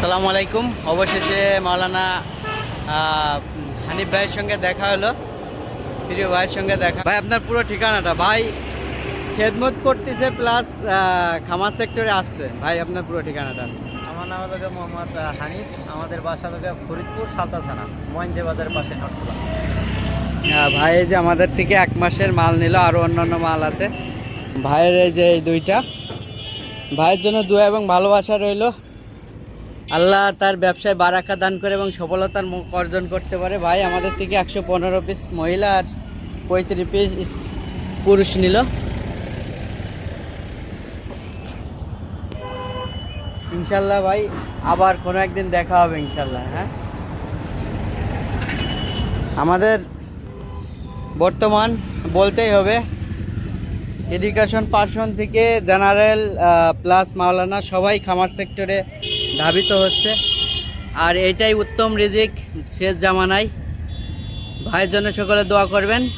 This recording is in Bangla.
আসসালামু আলাইকুম। অবশেষে মাওলানা হানিফ ভাইয়ের সঙ্গে দেখা হলো। প্রিয় ভাইয়ের সঙ্গে দেখা ভাই আপনার পুরো ঠিকানাটা। ভাই খেদমত করতেছে প্লাস খামার সেক্টরে আসছে। ভাই আপনার পুরো ঠিকানাটা। আমার নাম হলো মোহাম্মদ হানিফ। আমাদের বাসা হলো ফরিদপুর সালতা থানা মহেন্দ্র বাজারের পাশে নটখোলা হ্যাঁ, ভাই এই যে আমাদের থেকে এক মাসের মাল নিল আরও অন্যান্য মাল আছে। ভাইয়ের এই যে এই দুইটা। ভাইয়ের জন্য দোয়া এবং ভালোবাসা রইল। আল্লাহ তার ব্যবসায় বারাকা দান করে এবং সফলতার মুখ অর্জন করতে পারে। ভাই, আমাদের থেকে একশো পনেরো পিস মহিলা আর পঁয়ত্রিশ পিস পুরুষ নিল। ইনশাল্লাহ ভাই, আবার কোনো একদিন দেখা হবে ইনশাল্লাহ হ্যাঁ? আমাদের বর্তমান বলতেই হবে এডুকেশন পার্সন থেকে জেনারেল প্লাস মাওলানা সবাই খামার সেক্টরে ধাবিত হচ্ছে। আর এটাই উত্তম রিজিক শেষ জামানায়। ভাইয়ের জন্য সকলে দোয়া করবেন।